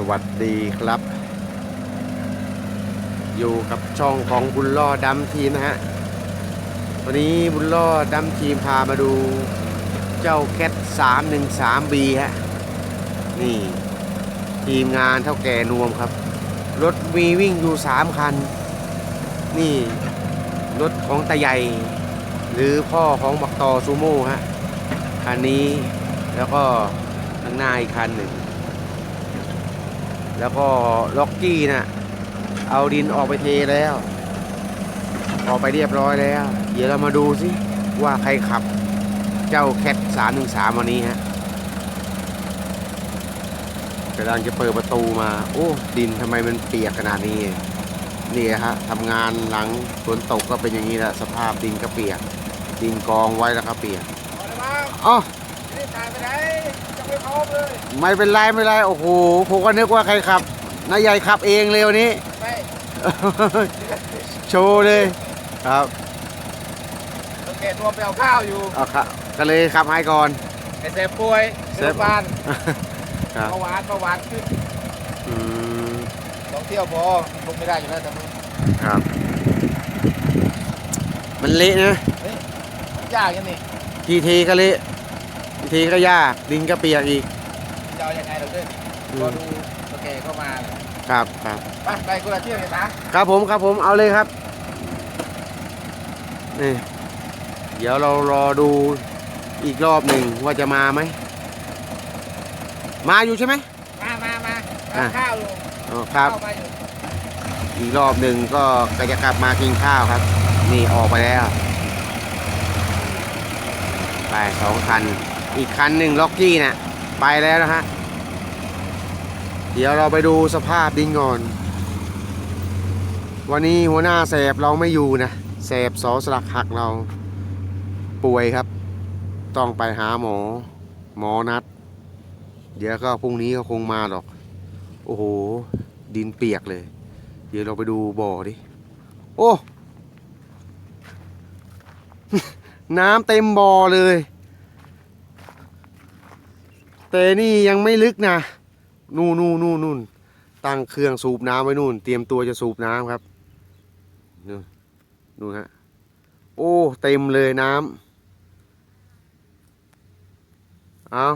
สวัสดีครับ อยู่กับช่องของบุญล่อดำทีมนะฮะวันนี้บุญล่อดำทีมพามาดูเจ้าแคท313 B ฮะ นี่ ทีมงานเท่าแก่นวมครับ รถมีวิ่งอยู่ 3 คัน นี่ รถของตาใหญ่ หรือพ่อของบักตอซูโม่ฮะ คันนี้แล้วก็ข้างหน้าอีกคันหนึ่ง แล้วก็ล็อกกี้นะเอาดินออกไปเทแล้ว ออกไปเรียบร้อยแล้ว เดี๋ยวเรามาดูสิว่าใครขับเจ้าแคทสามหนึ่งสามวันนี้ฮะกำลังจะเปิดประตูมา โอ้ดินทำไมมันเปียกขนาดนี้นี่ฮะทำงานหลังฝนตกก็เป็นอย่างนี้แหละสภาพดินก็เปียกดินกองไว้แล้วก็เปียกอ๋อ ไปไหนยังไม่พร้อมเลยไม่เป็นไรไม่เป็นไรโอ้โหผมก็นึกว่าใครขับนายใหญ่ขับเองเลยวันนี้ไม่โชว์เลยครับโอเคตัวไปเอาข้าวอยู่เอาครับก็เลยขับให้ก่อนไอเซฟป่วยเซเซฟฟบ้านครับเบาหวานเบาหวานขึ้นอืมสองเที่ยวพอลงไม่ได้อยู่แล้วแต่มันครับ มันเละนะยากยังนี่ทีทีก็เละ ทีทีก็ยากดินก็เปียกอีกจะเอายังไงเราด้วยอืก็มดูโอเคเข้ามาครับครับไปไปคนละเที่ยวเลยนะครับผมครับผมเอาเลยครับนี่เดี๋ยวเรารอดูอีกรอบหนึ่งว่าจะมาไหม มาอยู่ใช่ไหมมามามาอะเอาข้าวอยู่อ๋อครับเข้ามาอยู่อีกรอบหนึ่งก็ก็จะกลับมากินข้าวครับ นี่ออกไปแล้ว ไปสองคัน อีกคันหนึ่งล็อกกี้นะไปแล้วนะฮะ เดี๋ยวเราไปดูสภาพดินก่อน วันนี้หัวหน้าแสบเราไม่อยู่นะแสบสอสลักหักเราป่วยครับ ต้องไปหาหมอ หมอนัด เดี๋ยวก็พรุ่งนี้ก็คงมาหรอก โอ้โห ดินเปียกเลย เดี๋ยวเราไปดูบ่อดิ โอ้ น้ำเต็มบ่อเลย แต่นี่ยังไม่ลึกนะ นู่นนู่นนู่นนู่นตั้งเครื่องสูบน้ำไว้นู่น เตรียมตัวจะสูบน้ำครับ นู่นนู่นฮะ โอ้ เต็มเลยน้ำเอา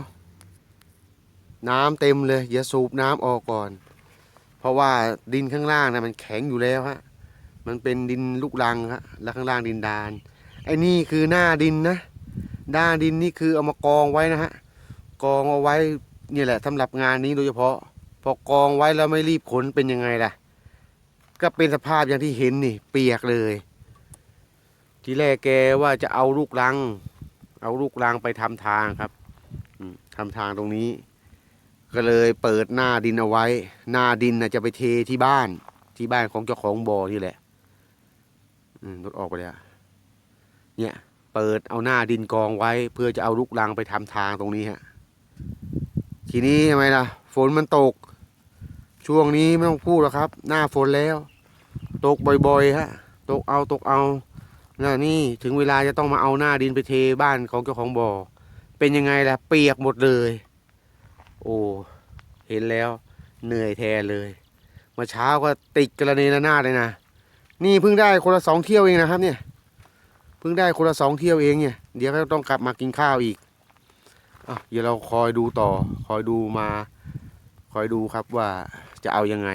น้ำเต็มเลย อย่าสูบน้ำออกก่อน เพราะว่าดินข้างล่างนะมันแข็งอยู่แล้วฮะ มันเป็นดินลูกรังฮะ แล้วข้างล่างดินดาน ไอ้นี่คือหน้าดินนะ หน้าดินนี่คือเอามากองไว้นะฮะ กองเอาไว้นี่แหละสำหรับงานนี้โดยเฉพาะ พอกองไว้แล้วไม่รีบขนเป็นยังไงล่ะ ก็เป็นสภาพอย่างที่เห็นนี่ เปียกเลย ทีแรกแกว่าจะเอาลูกรัง เอาลูกรังไปทำทางครับทำทางตรงนี้ ก็เลยเปิดหน้าดินเอาไว้ หน้าดินน่ะจะไปเทที่บ้านที่บ้านของเจ้าของบ่อนี่แหละรถออกไปแล้วเนี่ย เปิดเอาหน้าดินกองไว้ เพื่อจะเอาลูกรังไปทำทางตรงนี้ฮะ ทีนี้ทำไมล่ะ ฝนมันตก ช่วงนี้ไม่ต้องพูดหรอกครับ หน้าฝนแล้ว ตกบ่อยๆฮะ ตกเอาตกเอาน่ะนี่ถึงเวลาจะต้องมาเอาหน้าดินไปเทบ้านของเจ้าของบ่อ เป็นยังไงล่ะ เปียกหมดเลย โอ้เห็นแล้ว เหนื่อยแทนเลยมื่อเช้าก็ติดกระเนระนาดเลยนะนี่เพิ่งได้คนละสองเที่ยวเองนะครับ เนี่ยเพิ่งได้คนละสองเที่ยวเองเนี่ย เดี๋ยวก็ต้องกลับมากินข้าวอีก อะเดี๋ยวเราคอยดูต่อ คอยดูมา คอยดูครับว่าจะเอายังไง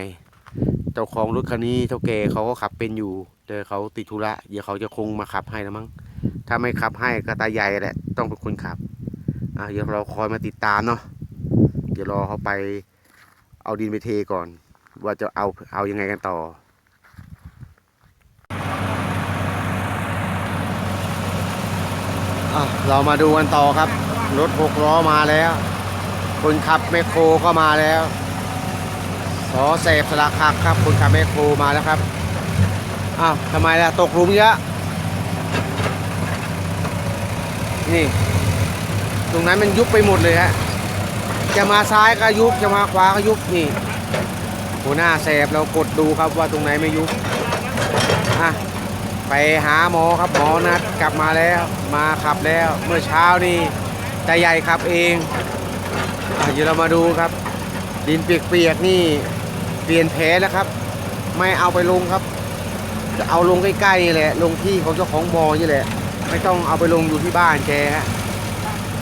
เจ้าของรถคันนี้เท่าแก่เขาก็ขับเป็นอยู่ แต่เขาติดธุระ เดี๋ยวเขาจะคงมาขับให้แล้วมั้ง ถ้าไม่ขับให้ก็ตาใหญ่แหละ ต้องเป็นคนขับ อะเดี๋ยวเราคอยมาติดตามเนาะ เดี๋ยวรอเขาไปเอาดินไปเทก่อน ว่าจะเอาเอายังไงกันต่อเรามาดูกันต่อครับ รถหกล้อมาแล้ว คนขับแมคโครก็มาแล้วสอเสพสลักคักครับ คนขับแมคโครมาแล้วครับอ้าวทำไมล่ะตกหลุมเยอะนี่ ตรงนั้นมันยุบไปหมดเลยฮะจะมาซ้ายก็ยุบจะมาขวาก็ยุบนี่หัวหน้าแสบเรากดดูครับว่าตรงไหนไม่ยุบอะไปหาหมอครับหมอนัดกลับมาแล้ว มาขับแล้วเมื่อเช้านี่ ตาใหญ่ขับเองอเดี๋ยวเรามาดูครับ ดินเปียกๆนี่เปลี่ยนแผนแล้วครับ ไม่เอาไปลงครับ จะเอาลงใกล้ๆนี่แหละ ลงที่ของเจ้าของบ่อนี่แหละ ไม่ต้องเอาไปลงอยู่ที่บ้านแกฮะ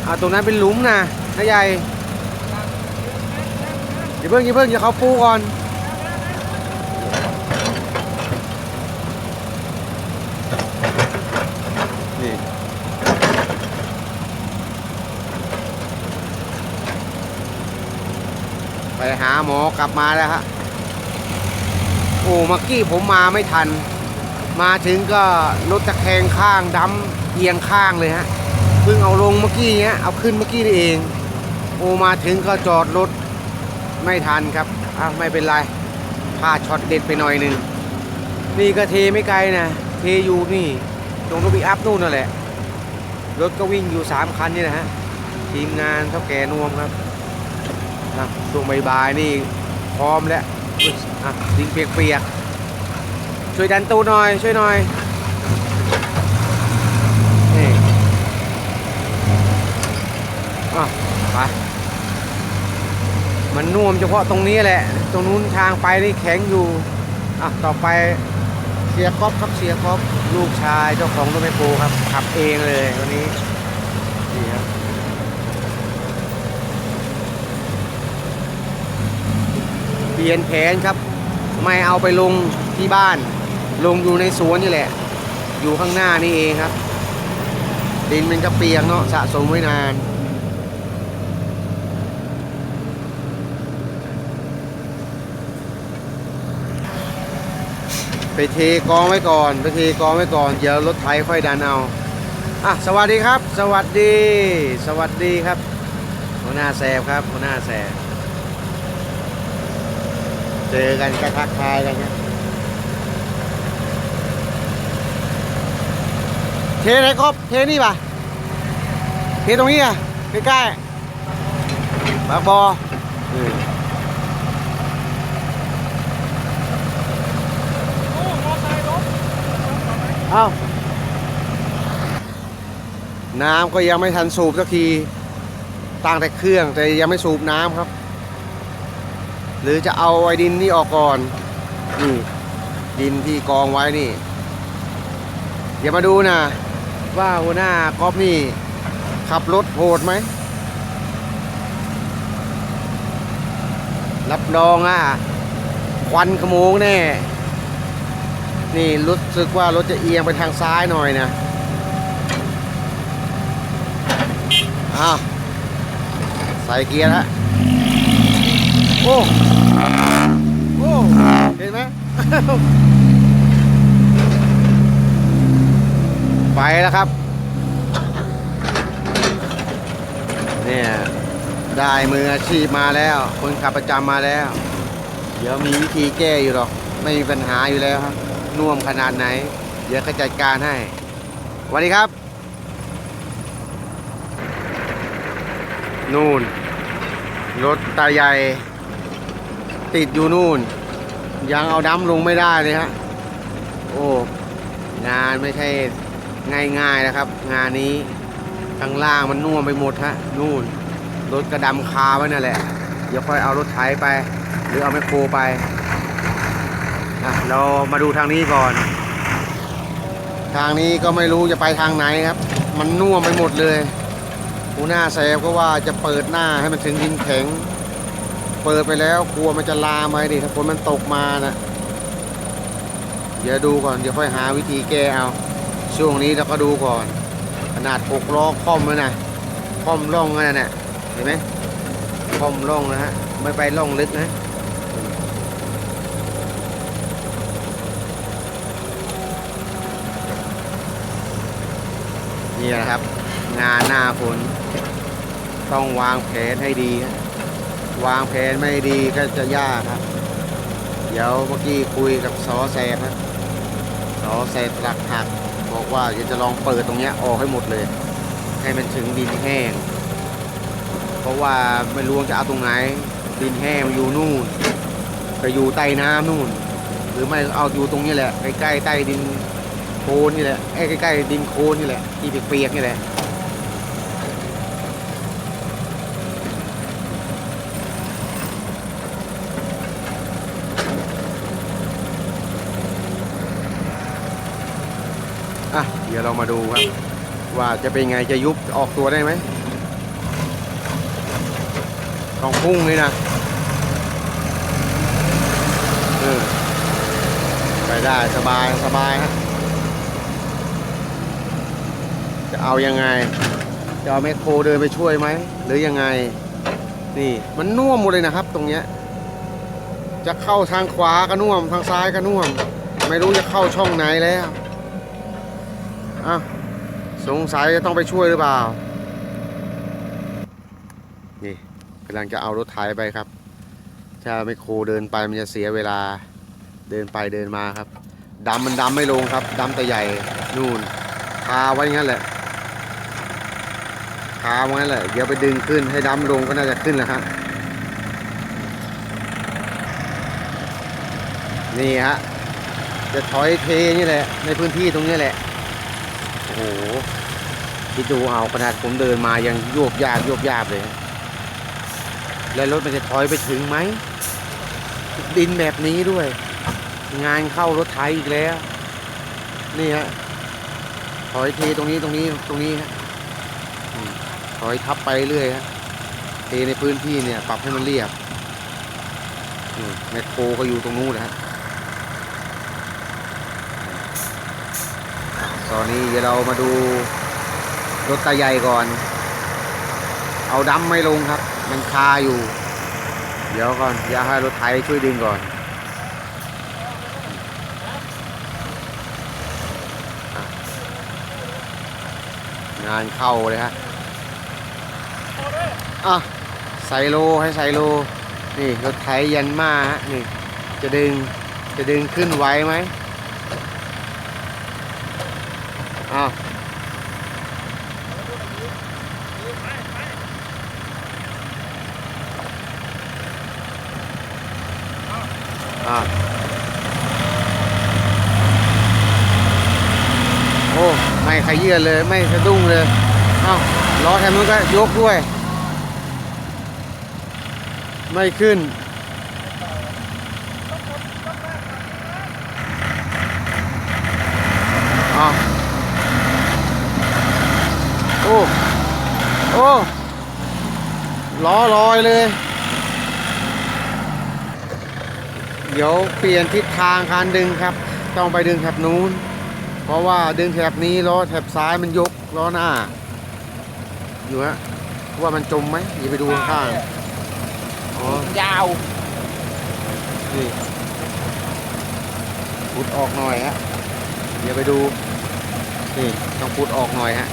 เอาตรงนั้นเป็นหลุมนะนายใหญ่อย่าเพิ่งอย่าเพิ่งอย่าเขาปูก่อน หาหมอกลับมาแล้วฮะโอ้มื่อกี้ผมมาไม่ทัน มาถึงก็รถตะแคงข้างดำเอียงข้างเลยฮะเพิ่งเอาลงเมื่อกี้เนี้ยเอาขึ้นเมื่อกี้นี่เอง โอ้มาถึงก็จอดรถไม่ทันครับอ้าวไม่เป็นไรพลาดช็อตเด็ดไปหน่อยหนึ่งนี่ก็เทไม่ไกลนะเทอยู่นี่ตรงรถปิกอัพนู่นนั่นแหละรถก็วิ่งอยู่สามคันนี่นะฮะทีมงานเท่าแก่นวมครับ อะช่วงบ่ายๆนี่พร้อมแล้วอะดินเปียกๆช่วยดันตูหน่อย ช่วยหน่อยนี่อะไปมันน่วมเฉพาะตรงนี้แหละ ตรงนู้นทางไปนี่แข็งอยู่อะต่อไปเสียก๊อฟครับเสียก๊อฟลูกชายเจ้าของรถไมโครครับขับเองเลยวันนี้ครับ เปลี่ยนแผนครับ ไม่เอาไปลงที่บ้าน ลงอยู่ในสวนนี่แหละ อยู่ข้างหน้านี่เองครับ ดินมันจะเปียกเนาะสะสมไว้นานไปเทกองไว้ก่อน ไปเทกองไว้ก่อน เดี๋ยวรถไถค่อยดันเอา อะ สวัสดีครับ สวัสดี สวัสดีครับ หัวหน้าแซมครับ หัวหน้าแซม เจอกันก็ทักทายกันครับเทไหนครบเทนี่ป่ะเทตรงนี้อะใกล้ๆปากบออืมเอ้าน้ำก็ยังไม่ทันสูบสักทีตั้งแต่เครื่องแต่ยังไม่สูบน้ำครับ หรือจะเอาไอ้ดินนี่ออกก่อนนี่ดินที่กองไว้นี่ เดี๋ยวมาดูนะ ว่าหัวหน้ากอฟนี่ ขับรถโหดไหม รับรองอะ ควันขโมงแน่ นี่รู้สึกว่ารถจะเอียงไปทางซ้ายหน่อยนะอ้าวใส่เกียร์แล้ว โอ้โอ้เห็นไหมไปแล้วครับเนี่ยได้มืออาชีพมาแล้ว คนขับประจำมาแล้ว เดี๋ยวมีวิธีแก้อยู่หรอก ไม่มีปัญหาอยู่แล้วครับน่วมขนาดไหน เดี๋ยวขจัดการให้วัสดีครับ นู่น รถตาใหญ่ ติดอยู่นู่น ยังเอาดั้มลงไม่ได้เลยฮะโอ้งานไม่ใช่ง่ายๆนะครับ งานนี้ข้างล่างมันน่วมไปหมดฮะนู่นรถกระดำคาไว้นั่นแหละ เดี๋ยวค่อยเอารถไถไป หรือเอาแมโครไปอะเรามาดูทางนี้ก่อน ทางนี้ก็ไม่รู้จะไปทางไหนครับ มันน่วมไปหมดเลยหัวหน้าแซฟก็ว่าจะเปิดหน้าให้มันถึงดินแข็ง เปิดไปแล้วกลัวมันจะลามไปดิถ้าฝนมันตกมานะเดี๋ยวดูก่อนเดี๋ยวค่อยหาวิธีแก้เอา ช่วงนี้เราก็ดูก่อน ขนาดหกล้อค่อมแล้วนะค่อมร่องนั่นน่ะเห็นไหมค่อมร่องนะฮะไม่ไปร่องลึกนะนี่แหละครับ งานหน้าฝนต้องวางแผนให้ดีครับ วางแผนไม่ดีก็จะยากครับ เดี๋ยวเมื่อกี้คุยกับสอแซมนะสอแซมหลักหักบอกว่าจะจะลองเปิดตรงเนี้ยออกให้หมดเลย ให้มันถึงดินแห้ง เพราะว่าไม่รู้จะเอาตรงไหน ดินแห้งอยู่นู่นไปอยู่ใต้น้ำนู่น หรือไม่เอาอยู่ตรงนี้แหละใกล้ๆใต้ดินโคลนนี่แหละเอ้ใกล้ๆดินโคลนนี่แหละที่เปียกๆนี่แหละ น ดี๋ยวเรามาดูครับ ว่าจะเป็นไงจะยุบออกตัวได้ไหมต้องพุ่งเลยนะเออไปได้สบายสบายฮะจะเอายังไง จะเอาแมคโครเดินไปช่วยไหม หรือยังไง นี่มันน่วมหมดเลยนะครับ ตรงเนี้ยจะเข้าทางขวาก็น่วม ทางซ้ายก็น่วม ไม่รู้จะเข้าช่องไหนแล้ว อะสงสัยจะต้องไปช่วยหรือเปล่า นี่กำลังจะเอารถไถไปครับ ถ้าไม่โครเดินไปมันจะเสียเวลาเดินไปเดินมาครับดำมันดำไม่ลงครับดำแต่ใหญ่นู่นคาไว้งั้นแหละคาไว้งั้นแหละเดี๋ยวไปดึงขึ้นให้ดำลงก็น่าจะขึ้นแหละครับนี่ฮะจะถอยเทนี่แหละในพื้นที่ตรงนี้แหละ โอ้โหคิดดูเอาขนาดผมเดินมายังโยกยากโยกยากเลย แล้วรถมันจะถอยไปถึงไหม ดินแบบนี้ด้วย งานเข้ารถไถอีกแล้ว นี่ฮะถอยเทตรงนี้ตรงนี้ตรงนี้ฮะอืมถอยทับไปเรื่อยฮะเทในพื้นที่เนี่ย ปรับให้มันเรียบแมคโครก็อยู่ตรงนู้นนะฮะ ตอนนี้เดี๋ยวเรามาดูรถตาใหญ่ก่อน เอาดำไม่ลงครับ มันคาอยู่ เดี๋ยวก่อนอย่าให้รถไถช่วยดึงก่อนงานเข้าเลยฮะอะใส่โลให้ใส่โล นี่รถไถยันมาฮะนี่ จะดึงจะดึงขึ้นไวไหม อ้าโอ้ไม่ขยื่นเลยไม่สะดุ้งเลยอ้าวล้อแทนมันก็ยกด้วย ไม่ขึ้นอ้าวโอ้ โอ้ล้อลอยเลย เดี๋ยวเปลี่ยนทิศทางการดึงครับ ต้องไปดึงแถบนู้น เพราะว่าดึงแถบนี้ล้อแถบซ้ายมันยกล้อหน้า อยู่ฮะว่ามันจมไหมอย่าไปดูข้างๆอ๋อยาวนี่พุดออกหน่อยฮะเดี๋ยวไปดูนี่ต้องพุดออกหน่อยฮะ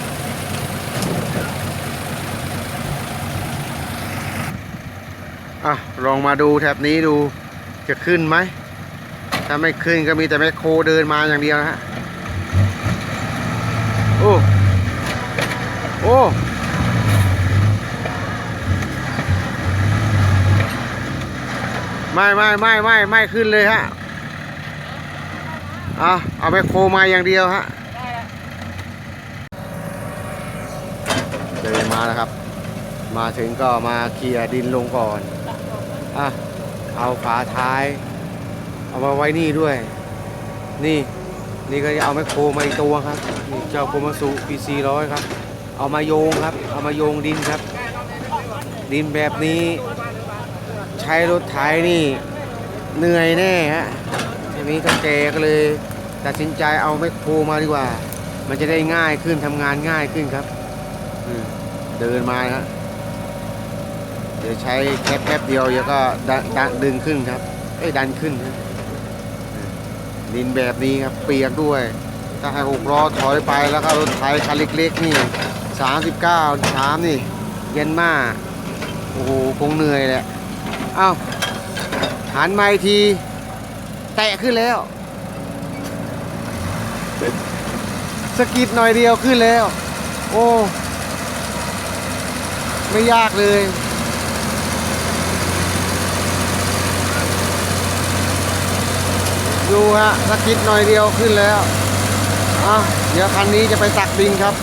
อะลองมาดูแถบนี้ดู จะขึ้นไหม ถ้าไม่ขึ้นก็มีแต่แมคโครเดินมาอย่างเดียวนะฮะ โอ้ โอ้ไม่ไม่ไม่ไม่ไม่ขึ้นเลยฮะเอาเอาแมคโครมาอย่างเดียวฮะเดินมาแล้วครับ มาถึงก็มาเคลียร์ดินลงก่อน อะ เอาฝาท้าย เอามาไว้นี่ด้วย นี่นี่ก็จะเอาแมคโครมาอีกตัวครับนี่เจ้าโคมาสุ PC ร้อยครับ เอามาโยงครับ เอามาโยงดินครับ ดินแบบนี้ ใช้รถไถนี่เหนื่อยแน่ฮะทีนี้ท่าแกก็เลยตัดสินใจเอาแมคโครมาดีกว่า มันจะได้ง่ายขึ้นทำงานง่ายขึ้นครับเดินมาฮะ เดี๋ยวใช้แค่แป๊บเดียวเดี๋ยวก็ดันดันดึงขึ้นครับเอ้ดันขึ้นดินแบบนี้ครับเปียกด้วย ถ้าให้หกล้อถอยไปแล้วก็รถไถคันเล็กๆนี่สามสิบเก้าชามนี่ เย็นมาก โอ้โหคงเหนื่อยแหละเอ้าหันมาอีกทีแตะขึ้นแล้วสะกิดหน่อยเดียวขึ้นแล้ว โอ้ ไม่ยากเลย ดูฮะสกิดหน่อยเดียวขึ้นแล้วอะเดี๋ยวคันนี้จะไปตักดินครับ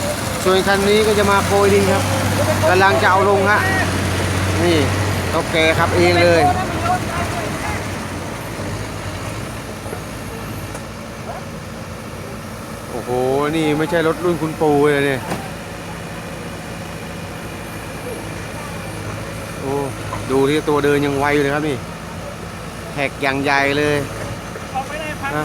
ส่วนคันนี้ก็จะมาโกยดินครับกำลังจะเอาลงฮะนี่เท่าแกครับเองเลยโอ้โหนี่ไม่ใช่รถรุ่นคุณปูเลยเนี่ยโอ้ดูที่ตัวเดินยังไวอยู่เลยครับนี่แท็กอย่างใหญ่เลย อะ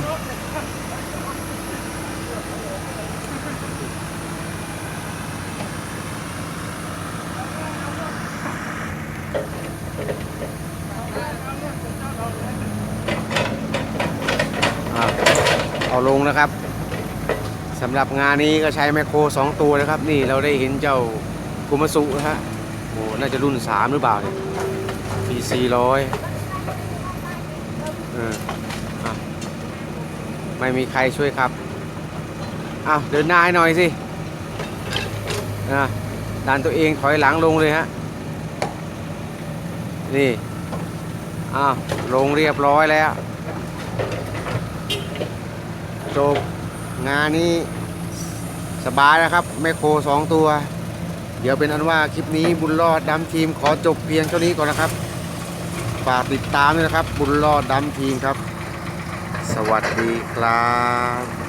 เอาลงนะครับสำหรับงานนี้ก็ใช้แมคโครสองตัวนะครับ นี่เราได้เห็นเจ้ากุมาสุนะฮะโอ้น่าจะรุ่นสามหรือเปล่าเนี่ย PC ร้อยเอออะ ไม่มีใครช่วยครับอ้าวเดินหน้าให้หน่อยสิอะดันตัวเองถอยหลังลงเลยฮะนี่อ้าวลงเรียบร้อยแล้วจบงานนี้สบายแล้วครับแมคโครสองตัว เดี๋ยวเป็นอันว่าคลิปนี้บุญรอดดำทีมขอจบเพียงเท่านี้ก่อนนะครับฝากติดตามด้วยนะครับ บุญรอดดำทีมครับ สวัสดีครับ